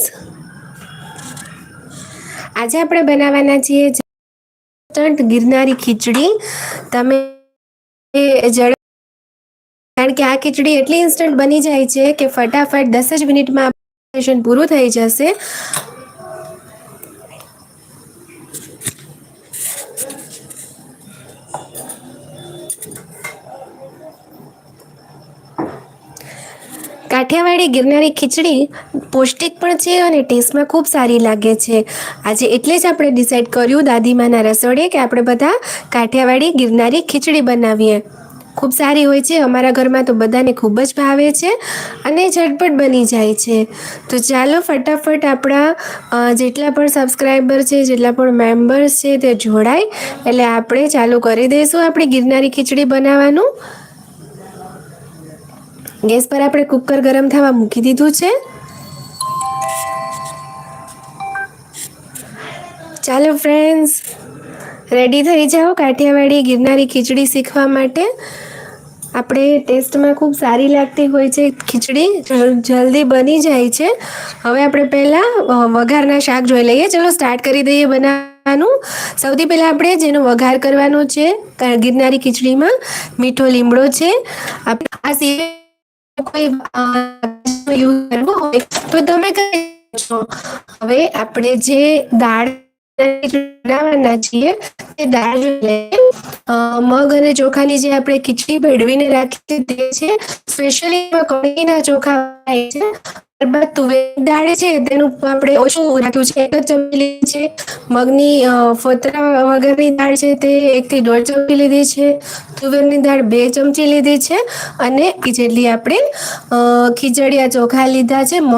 Friends આજે આપણે બનાવવાના છીએ ઇન્સ્ટન્ટ ગિરનારી ખીચડી. તમે કારણ કે આ ખીચડી એટલી ઇન્સ્ટન્ટ બની જાય છે કે ફટાફટ દસ જ મિનિટમાં સેશન પૂરું થઈ જશે. કાઠિયાવાડી ગિરનારી ખીચડી પૌષ્ટિક પણ છે અને ટેસ્ટમાં ખૂબ સારી લાગે છે. આજે એટલે જ આપણે ડિસાઈડ કર્યું દાદીમાના રસોડે કે આપણે બધા કાઠિયાવાડી ગિરનારી ખીચડી બનાવીએ. ખૂબ સારી હોય છે, અમારા ઘરમાં તો બધાને ખૂબ જ ભાવે છે અને ઝટપટ બની જાય છે. તો ચાલો ફટાફટ આપણા જેટલા પણ સબસ્ક્રાઈબર છે, જેટલા પણ મેમ્બર્સ છે તે જોડાય. એટલે આપણે ચાલુ કરી દઈશું આપણી ગિરનારી ખીચડી બનાવવાનું. ગેસ પર આપણે કુકર ગરમ થવા મૂકી દીધું છે. ચાલો ફ્રેન્ડ્સ રેડી થઈ જાઓ કાઠિયાવાડી ગિરનારી ખીચડી શીખવા માટે. આપણે ટેસ્ટમાં ખૂબ સારી લાગતી હોય છે ખીચડી જલ્દી બની જાય છે. હવે આપણે પહેલાં વઘારના શાક જોઈ લઈએ. ચલો સ્ટાર્ટ કરી દઈએ બનાવવાનું. સૌથી પહેલાં આપણે જેનો વઘાર કરવાનો છે ગિરનારી ખીચડીમાં મીઠો લીમડો છે. આપણે આ સિવાય કોઈ યુઝ કરવો હોય, તો તમે કરી છો હવે આપણે જે દાળ બનાવવાના છીએ તે દાળ મગ અને ચોખાની જે આપણે ખીચડી ભેળવીને રાખી તે છે. સ્પેશિયલી કઢીના ચોખા થાય છે. ત્યારબાદ તુવેર દાળ છે, તેનું આપણે ઓછું રાખ્યું છે. એક જ ચમચી લીધી છે. મગની ફતરા વગરની દાળ છે તે એકથી દોઢ ચમચી લીધી છે. તુવેરની દાળ બે ચમચી લીધી છે. અને જેટલી આપણે ખીચડિયા ચોખા લીધા છે, મગ